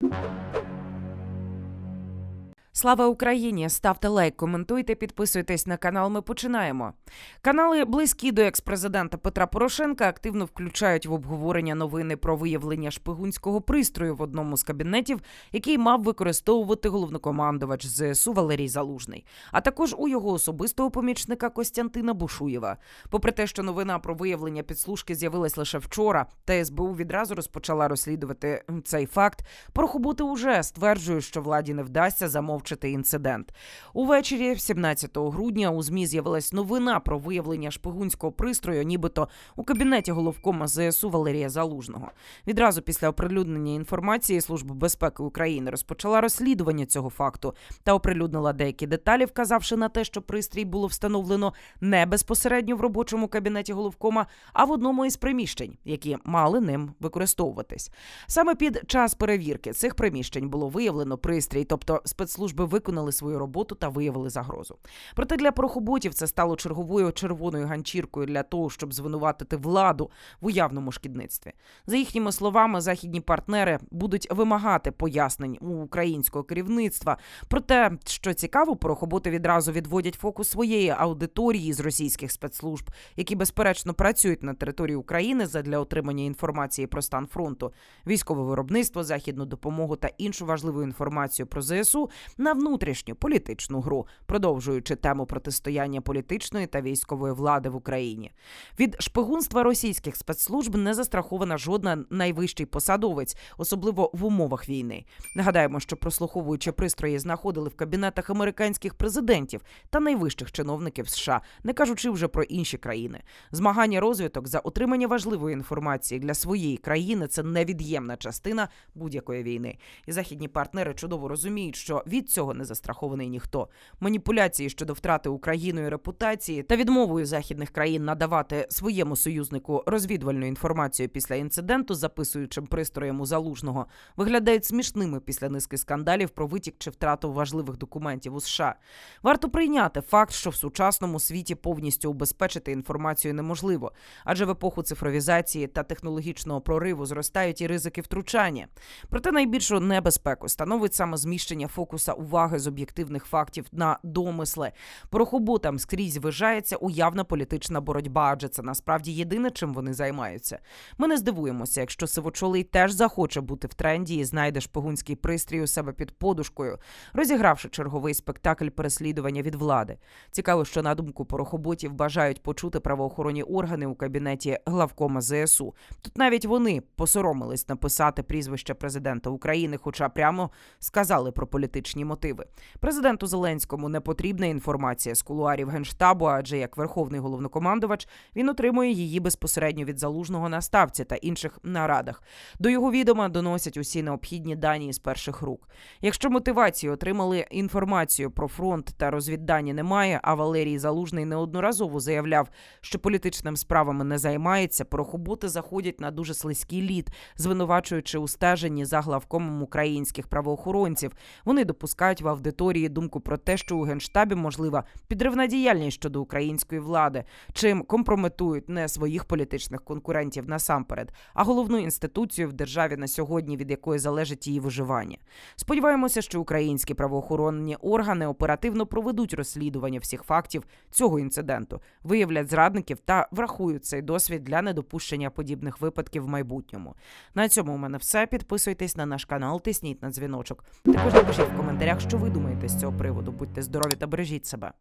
you Слава Україні! Ставте лайк, коментуйте, підписуйтесь на канал. Ми починаємо. Канали, близькі до екс-президента Петра Порошенка, активно включають в обговорення новини про виявлення шпигунського пристрою в одному з кабінетів, який мав використовувати головнокомандувач ЗСУ Валерій Залужний, а також у його особистого помічника Костянтина Бушуєва. Попри те, що новина про виявлення підслужки з'явилась лише вчора, та СБУ відразу розпочала розслідувати цей факт. Порохобути уже стверджує, що владі не вдасться замовчати інцидент. Увечері, 17 грудня, у змі з'явилась новина про виявлення шпигунського пристрою, нібито у кабінеті головкома ЗСУ Валерія Залужного. Відразу після оприлюднення інформації Служба безпеки України розпочала розслідування цього факту та оприлюднила деякі деталі, вказавши на те, що пристрій було встановлено не безпосередньо в робочому кабінеті головкома, а в одному із приміщень, які мали ним використовуватись. Саме під час перевірки цих приміщень було виявлено пристрій, тобто спецслужби виконали свою роботу та виявили загрозу. Проте для порохоботів це стало черговою червоною ганчіркою для того, щоб звинуватити владу в уявному шкідництві. За їхніми словами, західні партнери будуть вимагати пояснень у українського керівництва. Проте, що цікаво, порохоботи відразу відводять фокус своєї аудиторії з російських спецслужб, які безперечно працюють на території України задля отримання інформації про стан фронту, військове виробництво, західну допомогу та іншу важливу інформацію про ЗСУ на внутрішню політичну гру, продовжуючи тему протистояння політичної та військової влади в Україні. Від шпигунства російських спецслужб не застрахована жодна найвищий посадовець, особливо в умовах війни. Нагадаємо, що прослуховуючи пристрої знаходили в кабінетах американських президентів та найвищих чиновників США, не кажучи вже про інші країни. Змагання розвиток за отримання важливої інформації для своєї країни це невід'ємна частина будь-якої війни. І західні партнери чудово розуміють, що від цього не застрахований ніхто. Маніпуляції щодо втрати Україною репутації та відмовою західних країн надавати своєму союзнику розвідувальну інформацію після інциденту, записуючим пристроєм у залужного, виглядають смішними після низки скандалів про витік чи втрату важливих документів у США. Варто прийняти факт, що в сучасному світі повністю убезпечити інформацію неможливо, адже в епоху цифровізації та технологічного прориву зростають і ризики втручання. Проте найбільшу небезпеку становить саме зміщення фокуса уваги з об'єктивних фактів на домисли. Порохоботам скрізь вижається уявна політична боротьба, адже це насправді єдине, чим вони займаються. Ми не здивуємося, якщо сивочолий теж захоче бути в тренді і знайде шпигунський пристрій у себе під подушкою, розігравши черговий спектакль переслідування від влади. Цікаво, що на думку порохоботів бажають почути правоохоронні органи у кабінеті главкома ЗСУ. Тут навіть вони посоромились написати прізвище президента України, хоча прямо сказали про політичні мотиви. Президенту Зеленському не потрібна інформація з кулуарів генштабу, адже як верховний головнокомандувач він отримує її безпосередньо від залужного на ставці та інших нарадах. До його відома доносять усі необхідні дані з перших рук. Якщо мотивації отримали інформацію про фронт та розвіддані немає, а Валерій Залужний неодноразово заявляв, що політичними справами не займається, порохоботи заходять на дуже слизький лід, звинувачуючи у стеженні за главкомом українських правоохоронців. Вони допускають в аудиторії думку про те, що у генштабі можлива підривна діяльність щодо української влади, чим компрометують не своїх політичних конкурентів насамперед, а головну інституцію в державі на сьогодні, від якої залежить її виживання. Сподіваємося, що українські правоохоронні органи оперативно проведуть розслідування всіх фактів цього інциденту, виявлять зрадників та врахують цей досвід для недопущення подібних випадків в майбутньому. На цьому у мене все. Підписуйтесь на наш канал, тисніть на дзвіночок. Також напишіть в коментарях, що ви думаєте з цього приводу. Будьте здорові та бережіть себе.